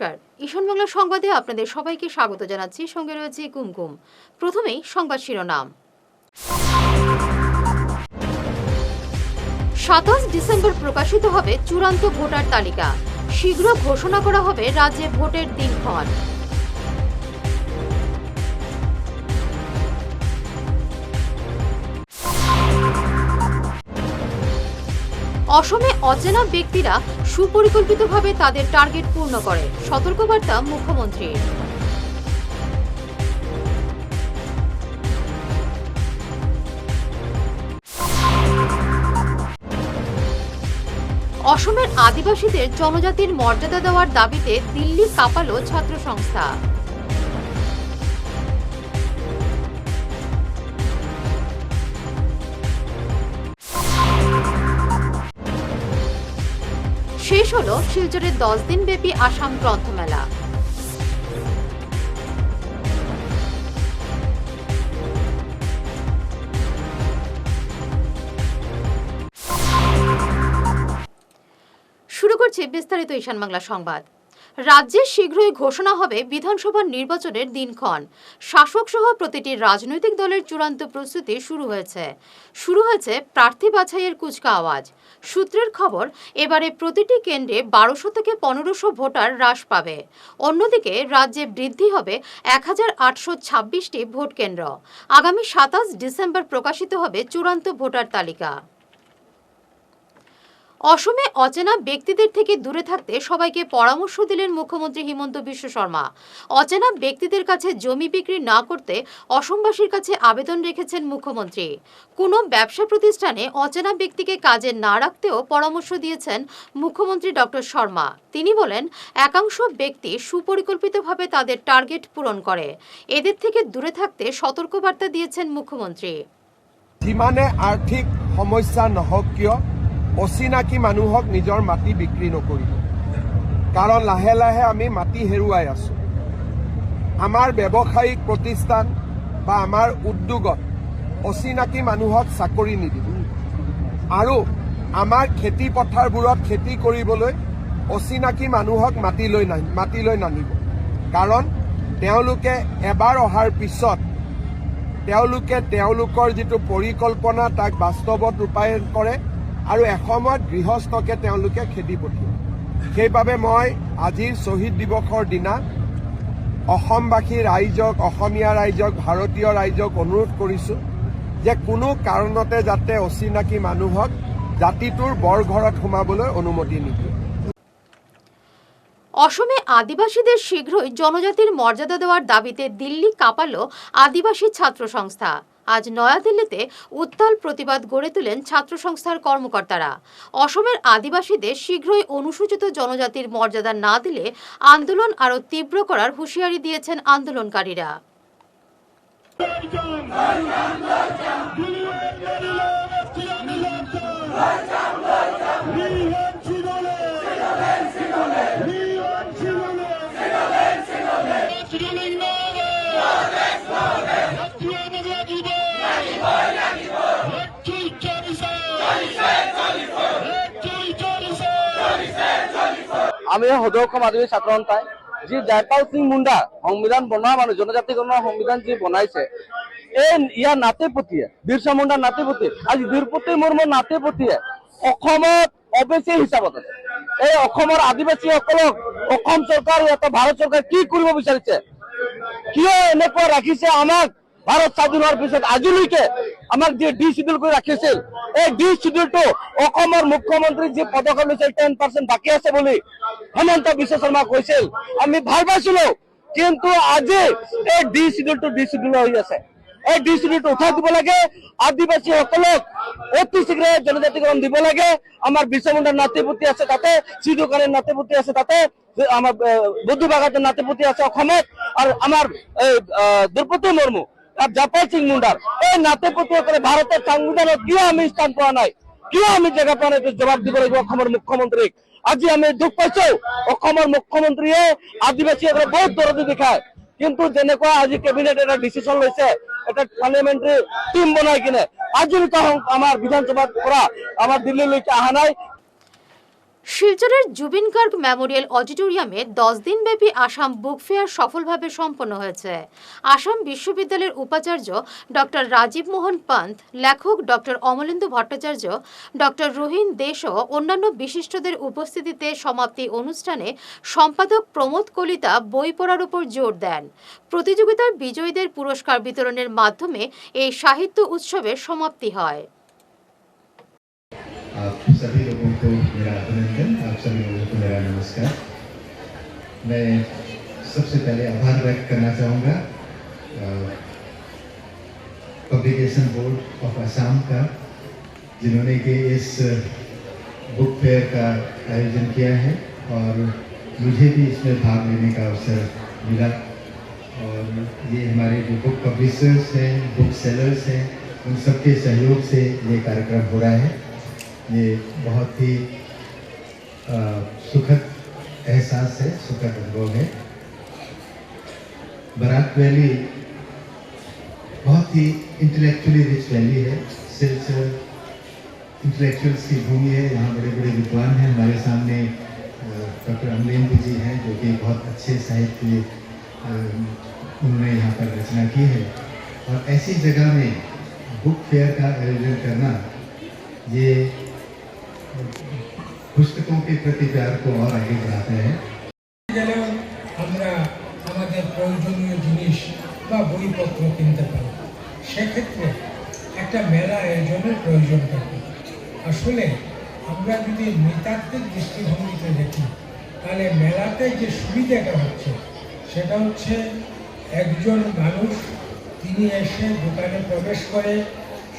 নমস্কার। ঈশান বাংলা সংবাদে আপনাদের সবাইকে স্বাগত জানাচ্ছি। সঙ্গে রয়েছে কুমকুম প্রথমেই সংবাদ শিরোনাম। সাতাশ ডিসেম্বর প্রকাশিত হবে চূড়ান্ত ভোটার তালিকা। শীঘ্র ঘোষণা করা হবে রাজ্যে ভোটের দিনক্ষণ। অসমে অচেনা ব্যক্তিরা সুপরিকল্পিতভাবে তাদের টার্গেট পূর্ণ করে। সতর্কবার্তা মুখ্যমন্ত্রীর। অসমের আদিবাসীদের জনজাতির মর্যাদা দেওয়ার দাবিতে দিল্লি কাঁপালো ছাত্র সংস্থা শেষ হল শিলচরের দশ দিন ব্যাপী আসাম গ্রন্থমেলা শুরু করছে বিস্তারিত ঈশান বাংলা সংবাদ। রাজ্যে শীঘ্রই ঘোষণা হবে বিধানসভা নির্বাচনের দিনক্ষণ। শাসক সহ প্রতিটি রাজনৈতিক দলের চূড়ান্ত প্রস্তুতি শুরু হয়েছে। শুরু হয়েছে প্রার্থী বাছাইয়ের কুচকাওয়াজ সূত্রের খবর, এবারে প্রতিটি কেন্দ্রে বারোশো থেকে পনেরোশো ভোটার হ্রাস পাবে। অন্যদিকে রাজ্যে বৃদ্ধি হবে এক হাজার আটশো ছাব্বিশটি ভোট কেন্দ্র। আগামী সাতাশ ডিসেম্বর প্রকাশিত হবে চূড়ান্ত ভোটার তালিকা। অসমে অচেনা ব্যক্তিদের থেকে দূরে থাকতে সবাইকে পরামর্শ দিলেন মুখ্যমন্ত্রী হিমন্ত বিশ্ব শর্মা। অচেনা ব্যক্তিদের কাছে জমি বিক্রি না করতে অসমবাসীর কাছে আবেদন রেখেছেন মুখ্যমন্ত্রী। কোনো ব্যবসা প্রতিষ্ঠানে অচেনা ব্যক্তিকে কাজে না রাখতেও পরামর্শ দিয়েছেন মুখ্যমন্ত্রী ডক্টর শর্মা। তিনি বলেন, একাংশ ব্যক্তি সুপরিকল্পিতভাবে তাদের টার্গেট পূরণ করে। এদের থেকে দূরে থাকতে সতর্কবার্তা দিয়েছেন মুখ্যমন্ত্রী। যিমানে সমস্যা নহওক কিয় অচিনাকি মানুহক নিজৰ মাটি বিক্ৰী নকৰিব। কাৰণ লাহে লাহে আমি মাটি হেৰুৱাই আছোঁ। আমাৰ ব্যৱসায়িক প্ৰতিষ্ঠান বা আমাৰ উদ্যোগত অচিনাকি মানুহক চাকৰি নিদিব। আৰু আমাৰ খেতি পথাৰবোৰত খেতি কৰিবলৈ অচিনাকি মানুহক মাটি লৈ না মাটি নানিব। কাৰণ তেওঁলোকে এবাৰ অহাৰ পিছত তেওঁলোকে তেওঁলোকৰ যিটো পৰিকল্পনা তাক বাস্তৱত ৰূপায়ণ কৰে আৰু এসময়ত গৃহস্থকে তেওঁলোকে খেদি পঠিয়ায়। সেইবাবে মই আজিৰ শ্বহীদ দিৱসৰ দিনা অসমবাসী ৰাইজক, অসমীয়া ৰাইজক, ভাৰতীয় ৰাইজক অনুৰোধ কৰিছোঁ যে কোনো কাৰণতে যাতে অচিনাকি মানুহক জাতিটোৰ বৰঘৰত সোমাবলৈ অনুমতি নিদিয়ে। অসমে আদিবাসীদের শীঘ্রই জনজাতির মর্যাদা দেওয়ার দাবিতে দিল্লি কাঁপালো আদিবাসী ছাত্র সংস্থা আজ নয়াদিল্লিতে উত্তাল প্রতিবাদ গড়ে তোলেন ছাত্র সংস্থার কর্মকর্তারা অসমের আদিবাসীদের শীঘ্রই অনুসূচিত জনজাতির মর্যাদা না দিলে আন্দোলন আরও তীব্র করার হুঁশিয়ারি দিয়েছেন আন্দোলনকারীরা আমি সদৌ অসম আদিবাসী ছাত্ৰ সন্থাই যি জয়পাল সিং মুণ্ডা সংবিধান বনোৱা মানুহ জনজাতিকৰণৰ সংবিধান যি বনাইছে। এই ইয়াৰ নাতি পুতিয়ে বিৰচা মুণ্ডাৰ নাতি পুতি আজি দ্ৰৌপদী মুৰ্মুৰ নাতি পুতিয়ে অসমত অবেচি হিচাপত আছে। এই অসমৰ আদিবাসীসকলক অসম চৰকাৰ ভাৰত কি কৰিব বিচাৰিছে? কিয় এনেকুৱা ৰাখিছে আমাক? ভাৰত স্বাধীন হোৱাৰ পিছত আজিলৈকে আমাক যি ডি চিডিউল কৰি ৰাখিছিল এই ডি অসমৰ মুখ্যমন্ত্ৰী যি পদক্ষেপ টেন আছে হেমন্ত বিশ্ব আমি ভালো কিন্তু আজি এই ডি ডি আছে। এই ডি উঠাই দিব লাগে। আদিবাসীসকলক অতি শীঘ্ৰে জনজাতিকৰণ দিব লাগে। আমাৰ বিশ্বমুণ্ডাৰ নাতিপুতি আছে তাতে চিদুকানীৰ নাতিপুতি আছে তাতে আমাৰ বুদ্ধ বাগাতৰ নাতিপুতি আছে অসমত। আৰু আমাৰ দ্ৰৌপদী মুৰ্মু আর জাপাল সিং মুন্ডার, এই নাতে পুতিসকলে ভারতের সংবিধানত কিয় আমি স্থান পোৱা নাই? কিয় আমি জেগা পোৱা নাই? জবাব দিব লাগিব অসমৰ মুখ্যমন্ত্ৰীক। আজি আমি দুখ পাইছো, অসমৰ মুখ্যমন্ত্ৰীয়ে আদিবাসীসকলে বহুত দৰদি দেখায়। কিন্তু যেনেকুৱা আজি কেবিনেট এটা ডিচিশ্যন লৈছে, এটা পাৰ্লিয়ামেণ্টাৰী টিম বনাই কিনে আজিলৈকে আমাৰ বিধানসভাৰ পৰা আমাৰ দিল্লীলৈকে অহা নাই। শিলচরের জুবিন গার্গ মেমোরিয়াল অডিটোরিয়ামে দশ দিনব্যাপী আসাম বুক ফেয়ার সফলভাবে সম্পন্ন হয়েছে। আসাম বিশ্ববিদ্যালয়ের উপাচার্য ডক্টর রাজীব মোহন পান্ত লেখক ডক্টর অমলেন্দু ভট্টাচার্য, ডক্টর রোহিন দেশ ও অন্যান্য বিশিষ্টদের উপস্থিতিতে সমাপ্তি অনুষ্ঠানে সম্পাদক প্রমোদ কলিতা বই পড়ার উপর জোর দেন। প্রতিযোগিতার বিজয়ীদের পুরস্কার বিতরণের মাধ্যমে এই সাহিত্য উৎসবের সমাপ্তি হয়। मैं सबसे पहले आभार व्यक्त करना चाहूँगा पब्लिकेशन बोर्ड ऑफ़ असम का, जिन्होंने कि इस बुक फेयर का आयोजन किया है और मुझे भी इसमें भाग लेने का अवसर मिला। और ये हमारे जो बुक पब्लिशर्स हैं बुक सेलर्स हैं, उन सबके सहयोग से ये कार्यक्रम हो रहा है। ये बहुत ही सुखद एहसास है सुखद अनुभव है। बराक वैली बहुत ही इंटेलेक्चुअली रिच वैली है। सिलचर इंटेलेक्चुअल्स की भूमि है। यहाँ बड़े बड़े विद्वान हैं। हमारे सामने डॉक्टर अमरेंद्र जी हैं, जो कि बहुत अच्छे साहित्य उन्होंने यहाँ पर रचना की है। और ऐसी जगह में बुक फेयर का आयोजन करना, ये पुस्तकों के प्रति प्यार को और आगे बढ़ाता है গেলেও আমরা আমাদের প্রয়োজনীয় জিনিস বা বইপত্র কিনতে পারি সেক্ষেত্রে একটা মেলা আয়োজনের প্রয়োজন থাকে আসলে আমরা যদি নৃতাত্ত্বিক দৃষ্টিভঙ্গিতে দেখি তাহলে মেলাতে যে সুবিধাটা হচ্ছে সেটা হচ্ছে একজন মানুষ তিনি এসে দোকানে প্রবেশ করে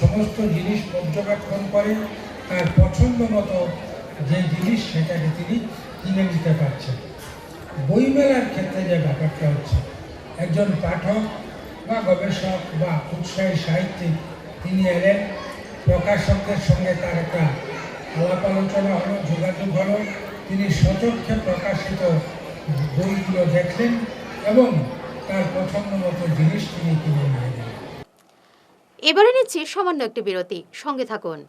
সমস্ত জিনিস পর্যবেক্ষণ করে তার পছন্দ মতো যে জিনিস সেটাকে তিনি কিনে নিতে পারছেন বইমেলার ক্ষেত্রে যে ব্যাপারটা হচ্ছে, একজন পাঠক বা গবেষক বা উৎসাহী সাহিত্যিক তিনি এলেন, প্রকাশকদের সঙ্গে তার একটা আলাপ আলোচনা হলো, যোগাযোগ হলো, তিনি সচক্ষে প্রকাশিত বইগুলো দেখলেন এবং তার পছন্দ মতো জিনিস তিনি কিনে নিয়ে এবারে নিচ্ছি সামান্য একটি বিরতি, সঙ্গে থাকুন।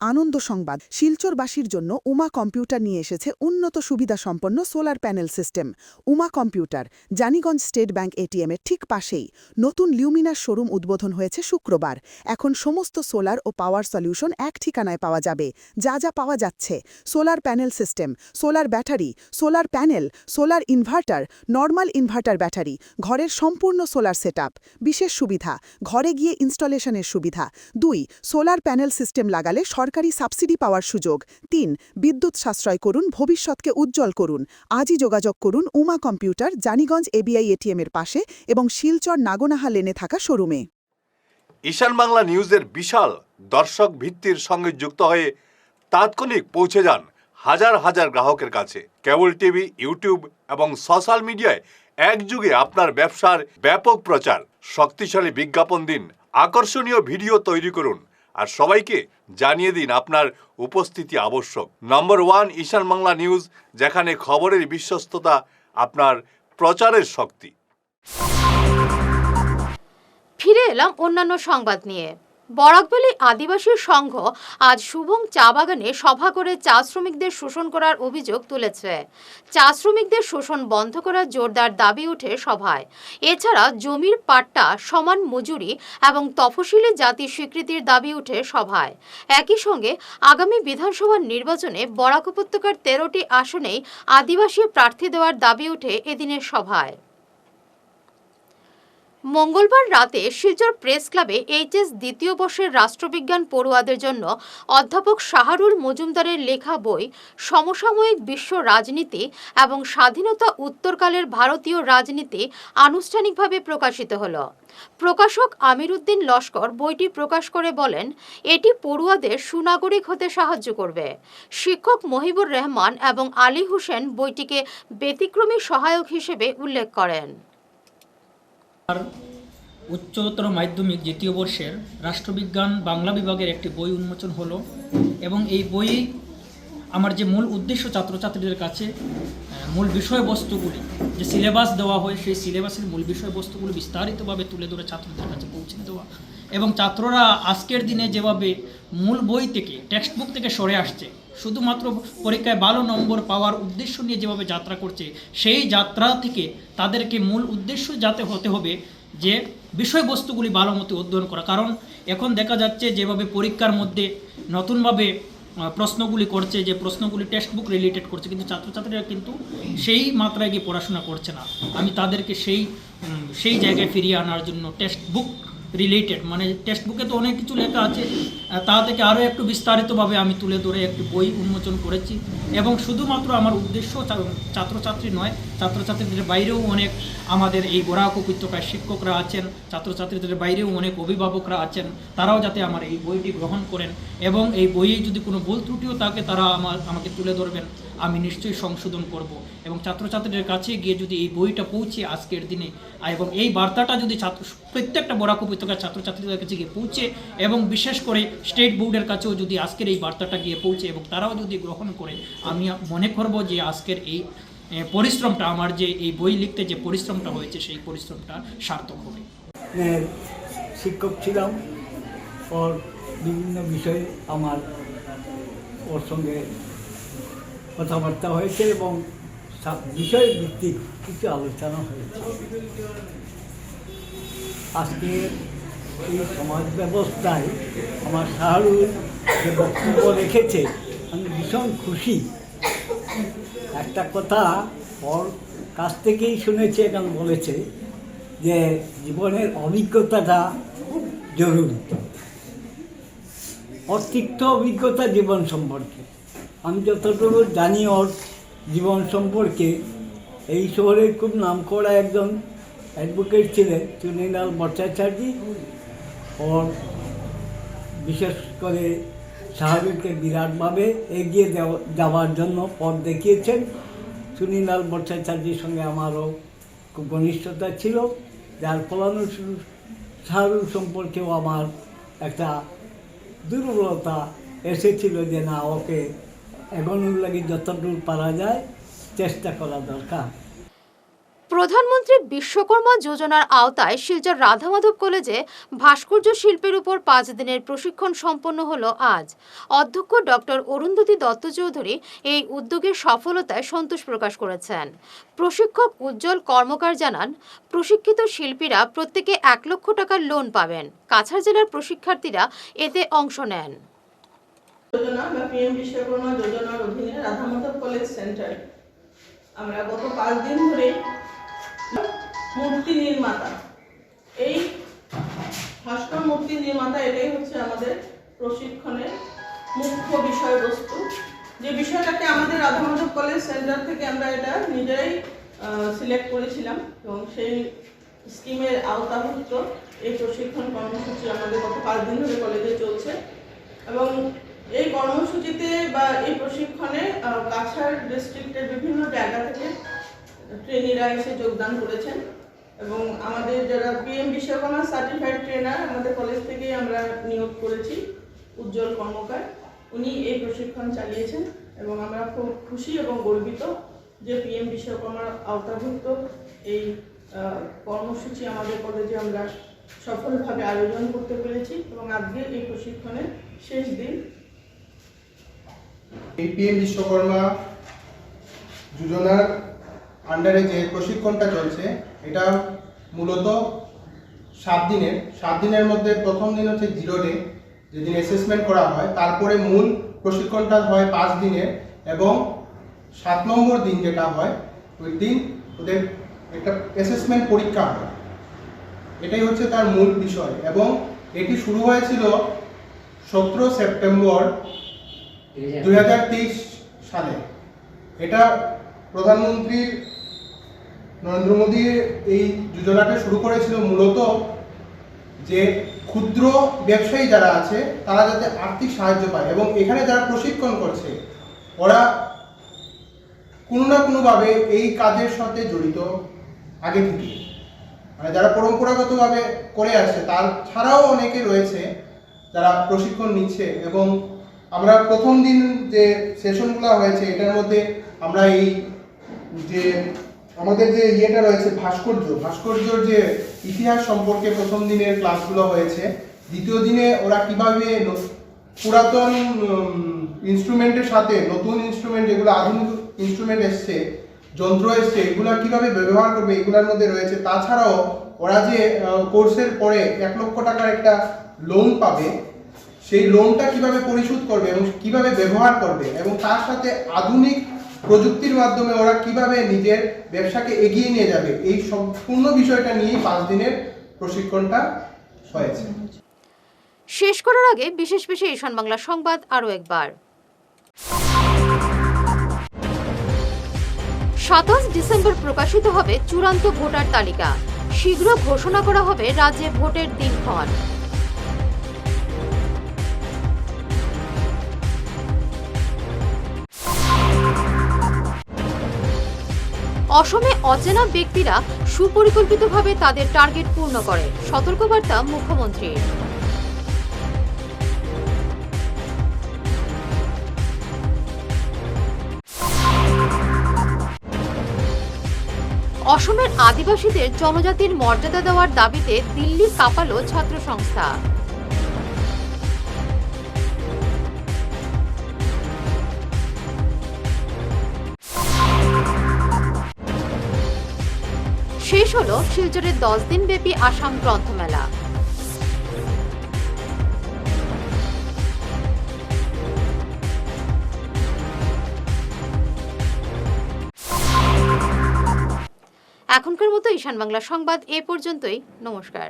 আনন্দ সংবাদ। শিলচরবাসীর জন্য উমা কম্পিউটার নিয়ে এসেছে উন্নত সুবিধা সম্পন্ন solar panel system. Uma computer, Janiganj State Bank ATM এর ঠিক পাশেই। নতুন লিউমিনার শোরুম উদ্বোধন হয়েছে শুক্রবার। এখন সমস্ত সোলার ও পাওয়ার সলিউশন এক ঠিকানায় পাওয়া যাবে। যা যা পাওয়া যাচ্ছে। Solar panel system, solar battery, solar panel, solar inverter, normal inverter battery, ঘরের সম্পূর্ণ সোলার সেটআপ। বিশেষ সুবিধা, ঘরে গিয়ে ইনস্টলেশনের সুবিধা। দুই, সোলার প্যানেল সিস্টেম লাগালে সরকারি সাবসিডি পাওয়ার সুযোগ। তিন, বিদ্যুৎ সাশ্রয় করুন, ভবিষ্যৎকে উজ্জ্বল করুন। আজই যোগাযোগ করুন Uma computer, Janiganj SBI ATM এর পাশে এবং শিলচর নাগনাহা লেনে থাকা শোরুমে। ঈশান বাংলা নিউজের বিশাল দর্শক ভিত্তির সঙ্গে যুক্ত হয়ে তাৎক্ষণিক পৌঁছে যান হাজার হাজার গ্রাহকের কাছে। কেবল টিভি, ইউটিউব এবং সোশ্যাল মিডিয়ায় একযুগে আপনার ব্যবসার ব্যাপক প্রচার। শক্তিশালী বিজ্ঞাপন দিন, আকর্ষণীয় ভিডিও তৈরি করুন। আর সবাইকে জানিয়ে দিন আপনার উপস্থিতি আবশ্যক। Number one Ishan Bangla news, যেখানে খবরের বিশ্বস্ততা আপনার প্রচারের শক্তি। ফিরে এলাম অন্যান্য সংবাদ নিয়ে। বরাকবেলি আদিবাসী সংঘ আজ শুভং চা বাগানে সভা করে চা শ্রমিকদের শোষণ করার অভিযোগ তুলেছে। চা শ্রমিকদের শোষণ বন্ধ করার জোরদার দাবি উঠে সভায়। এছাড়া জমির পাট্টা, সমান মজুরি এবং তফসিলি জাতি স্বীকৃতির দাবি উঠে সভায়। একই সঙ্গে আগামী বিধানসভা নির্বাচনে বরাক উপত্যকার তেরোটি আসনেই আদিবাসী প্রার্থী দেওয়ার দাবি উঠে এদিনের সভায়। মঙ্গলবার রাতে শিলচর প্রেস ক্লাবে এইচএস দ্বিতীয় বর্ষের রাষ্ট্রবিজ্ঞান পড়ুয়াদের জন্য অধ্যাপক শাহরুল মজুমদারের লেখা বই সমসাময়িক বিশ্ব রাজনীতি এবং স্বাধীনতা উত্তরকালের ভারতীয় রাজনীতি আনুষ্ঠানিকভাবে প্রকাশিত হল। প্রকাশক আমির উদ্দিন লস্কর বইটি প্রকাশ করে বলেন, এটি পড়ুয়াদের সুনাগরিক হতে সাহায্য করবে। শিক্ষক মহিবুর রহমান এবং আলী হোসেন বইটিকে ব্যতিক্রমী সহায়ক হিসেবে উল্লেখ করেন। আর উচ্চতর মাধ্যমিক দ্বিতীয় বর্ষের রাষ্ট্রবিজ্ঞান বাংলা বিভাগের একটি বই উন্মোচন হলো এবং এই বই আমার যে মূল উদ্দেশ্য ছাত্রছাত্রীদের কাছে মূল বিষয়বস্তুগুলি, যে সিলেবাস দেওয়া হয়, সেই সিলেবাসের মূল বিষয়বস্তুগুলি বিস্তারিতভাবে তুলে ধরে ছাত্রদের কাছে পৌঁছে দেওয়া। এবং ছাত্ররা আজকের দিনে যেভাবে মূল বই থেকে টেক্সট বুক থেকে সরে আসছে শুধুমাত্র পরীক্ষায় ভালো নম্বর পাওয়ার উদ্দেশ্য নিয়ে যেভাবে যাত্রা করছে, সেই যাত্রা থেকে তাদেরকে মূল উদ্দেশ্য যাতে হতে হবে যে বিষয়বস্তুগুলি ভালো মতো অধ্যয়ন করা। কারণ এখন দেখা যাচ্ছে যেভাবে পরীক্ষার মধ্যে নতুনভাবে প্রশ্নগুলি করছে, যে প্রশ্নগুলি টেক্সট বুক রিলেটেড করছে, কিন্তু ছাত্রছাত্রীরা কিন্তু সেই মাত্রায় গিয়ে পড়াশোনা করছে না। আমি তাদেরকে সেই সেই জায়গায় ফিরিয়ে আনার জন্য টেক্সট বুক রিলেটেড মানে টেক্সট বুকে তো অনেক কিছু লেখা আছে তা থেকে আরও একটু বিস্তারিতভাবে আমি তুলে ধরে একটি বই উন্মোচন করেছি। এবং শুধুমাত্র আমার উদ্দেশ্য ছাত্রছাত্রী নয়, ছাত্রছাত্রীদের বাইরেও অনেক আমাদের এই বরাক উপত্যকায় শিক্ষকরা আছেন, ছাত্রছাত্রীদের বাইরেও অনেক অভিভাবকরা আছেন, তারাও যাতে আমার এই বইটি গ্রহণ করেন। এবং এই বইয়ে যদি কোনো ভুল ত্রুটিও থাকে, তারা আমার আমাকে তুলে ধরবেন। আমি নিশ্চয়ই সংশোধন করব। এবং ছাত্রছাত্রীদের কাছে গিয়ে যদি এই বইটা পৌঁছে আজকের দিনে এবং এই বার্তাটা যদি ছাত্র, প্রত্যেকটা বরাক উপত্যকার ছাত্রছাত্রীদের কাছে গিয়ে পৌঁছে, এবং বিশেষ করে স্টেট বোর্ডের কাছেও যদি আজকের এই বার্তাটা গিয়ে পৌঁছে এবং তারাও যদি গ্রহণ করে, আমি মনে করব যে আজকের এই পরিশ্রমটা, আমার যে এই বই লিখতে যে পরিশ্রমটা হয়েছে, সেই পরিশ্রমটা সার্থক হবে। শিক্ষক ছিলাম ওর বিভিন্ন বিষয়ে আমার ওর সঙ্গে কথাবার্তা হয়েছে এবং বিষয় ভিত্তিক কিছু আলোচনা হয়েছে। আজকে এই সমাজ ব্যবস্থায় আমার শাহরুল যে বক্তব্য রেখেছে, আমি ভীষণ খুশি। একটা কথা ওর কাছ থেকেই শুনেছে এবং বলেছে যে জীবনের অভিজ্ঞতাটা জরুরি। তিক্ত অভিজ্ঞতা জীবন সম্পর্কে। আমি যতটুকু জানি ওর জীবন সম্পর্কে, এই শহরের খুব নামকরা একজন অ্যাডভোকেট ছিলেন চুনিলাল ভট্টাচার্য। ওর বিশেষ করে শাহরুখকে বিরাটভাবে এগিয়ে যাওয়ার জন্য পথ দেখিয়েছেন। চুনিলাল ভট্টাচার্যের সঙ্গে আমারও খুব ঘনিষ্ঠতা ছিল, যার ফলানুসরূপ শাহরুখ সম্পর্কেও আমার একটা দুর্বলতা এসেছিল যে না, ওকে লাগে পারা যায়, চেষ্টা করা দরকার। প্রধানমন্ত্রী বিশ্বকর্মা যোজনার আওতায় শিলচর রাধামাধব কলেজে ভাস্কর্য শিল্পের উপর পাঁচ দিনের প্রশিক্ষণ সম্পন্ন হলো আজ। অধ্যক্ষ ডক্টর অরুন্ধতী দত্ত চৌধুরী এই উদ্যোগের সফলতায় সন্তোষ প্রকাশ করেছেন। প্রশিক্ষক উজ্জ্বল কর্মকার জানান, প্রশিক্ষিত শিল্পীরা প্রত্যেকে এক লক্ষ টাকার লোন পাবেন। কাছাড় জেলার প্রশিক্ষার্থীরা এতে অংশ নেন। যোজনা বা পিএম বিশ্বকর্মা যোজনার অধীনে রাধামাধব কলেজ সেন্টার। আমরা গত পাঁচ দিন ধরে মূর্তি নির্মাতা। এই ভাস্কর মূর্তি নির্মাতা এটাই হচ্ছে আমাদের প্রশিক্ষণের মুখ্য বিষয়বস্তু। যে বিষয়টাকে আমাদের রাধামাধব কলেজ সেন্টার থেকে আমরা এটা নিজেরাই সিলেক্ট করেছিলাম এবং সেই স্কিমের আওতাভুক্ত এই প্রশিক্ষণ কর্মসূচি আমাদের গত পাঁচ দিন ধরে কলেজে চলছে। এবং এই কর্মসূচিতে বা এই প্রশিক্ষণে কাছাড় ডিস্ট্রিক্টের বিভিন্ন জায়গা থেকে ট্রেনিরা এসে যোগদান করেছেন এবং আমাদের যারা পিএম বিশ্বকর্মা সার্টিফাইড ট্রেনার আমাদের কলেজ থেকেই আমরা নিয়োগ করেছি, উজ্জ্বল কর্মকার। উনি এই প্রশিক্ষণ চালিয়েছেন এবং আমরা খুব খুশি এবং গর্বিত যে পিএম বিশ্বকর্মার আওতাভুক্ত এই কর্মসূচি আমাদের কলেজে আমরা সফলভাবে আয়োজন করতে পেরেছি এবং আজকে এই প্রশিক্ষণের শেষ দিন এই পিএম বিশ্বকর্মা যোজনার আন্ডারে যে প্রশিক্ষণটা চলছে, এটা মূলত সাত দিনের। সাত দিনের মধ্যে প্রথম দিন হচ্ছে জিরো ডে যেদিন অ্যাসেসমেন্ট করা হয়। তারপরে মূল প্রশিক্ষণটা হয় পাঁচ দিনের এবং সাত নম্বর দিন যেটা হয়, ওই দিন ওদের একটা অ্যাসেসমেন্ট পরীক্ষা হয়। এটাই হচ্ছে তার মূল বিষয় এবং এটি শুরু হয়েছিল সতেরো সেপ্টেম্বর দু হাজার তেইশ সালে এটা প্রধানমন্ত্রী নরেন্দ্র মোদী এই যোজনাটা শুরু করেছিল মূলত যে ক্ষুদ্র ব্যবসায়ী যারা আছে, তারা যাতে আর্থিক সাহায্য পায় এবং এখানে যারা প্রশিক্ষণ করছে, ওরা কোনো না কোনোভাবে এই কাজের সাথে জড়িত আগে থেকে। মানে যারা পরম্পরাগতভাবে করে আসছে, তার ছাড়াও অনেকে রয়েছে যারা প্রশিক্ষণ নিচ্ছে এবং আমরা প্রথম দিন যে সেশনগুলো হয়েছে, এটার মধ্যে আমরা এই যে আমাদের যে ইয়েটা রয়েছে, ভাস্কর্য, ভাস্কর্যর যে ইতিহাস সম্পর্কে প্রথম দিনের ক্লাসগুলো হয়েছে, দ্বিতীয় দিনে ওরা কীভাবে পুরাতন ইনস্ট্রুমেন্টের সাথে নতুন ইনস্ট্রুমেন্ট, যেগুলো আধুনিক ইনস্ট্রুমেন্ট এসছে, যন্ত্র এসছে, এগুলো কীভাবে ব্যবহার করবে, এগুলোর মধ্যে রয়েছে। তাছাড়াও ওরা যে কোর্সের পরে এক লক্ষ টাকার একটা লোন পাবে সেই লোনটা কীভাবে পরিশোধ করবে এবং কীভাবে ব্যবহার করবে এবং তার সাথে আধুনিক প্রযুক্তির মাধ্যমে ওরা কীভাবে নিজের ব্যবসাকে এগিয়ে নিয়ে যাবে, এই সম্পূর্ণ বিষয়টা নিয়েই পাঁচ দিনের প্রশিক্ষণটা হয়েছে। শেষ করার আগে বিশেষ বিশেষ ঈশান বাংলা সংবাদ আরও একবার। সাতাশ ডিসেম্বর প্রকাশিত হবে চূড়ান্ত ভোটার তালিকা। শীঘ্র ঘোষণা করা হবে রাজ্যে ভোটের দিনক্ষণ। অসমে অচেনা ব্যক্তিরা সুপরিকল্পিতভাবে তাদের টার্গেট পূর্ণ করে। সতর্কবার্তা মুখ্যমন্ত্রীর। অসমের আদিবাসীদের জনজাতির মর্যাদা দেওয়ার দাবিতে দিল্লি কাঁপালো ছাত্র সংস্থা হলো শিলচরের দশ দিন ব্যাপী আসাম গ্রন্থমেলা এখনকার মতো ঈশান বাংলা সংবাদ এ পর্যন্তই। নমস্কার।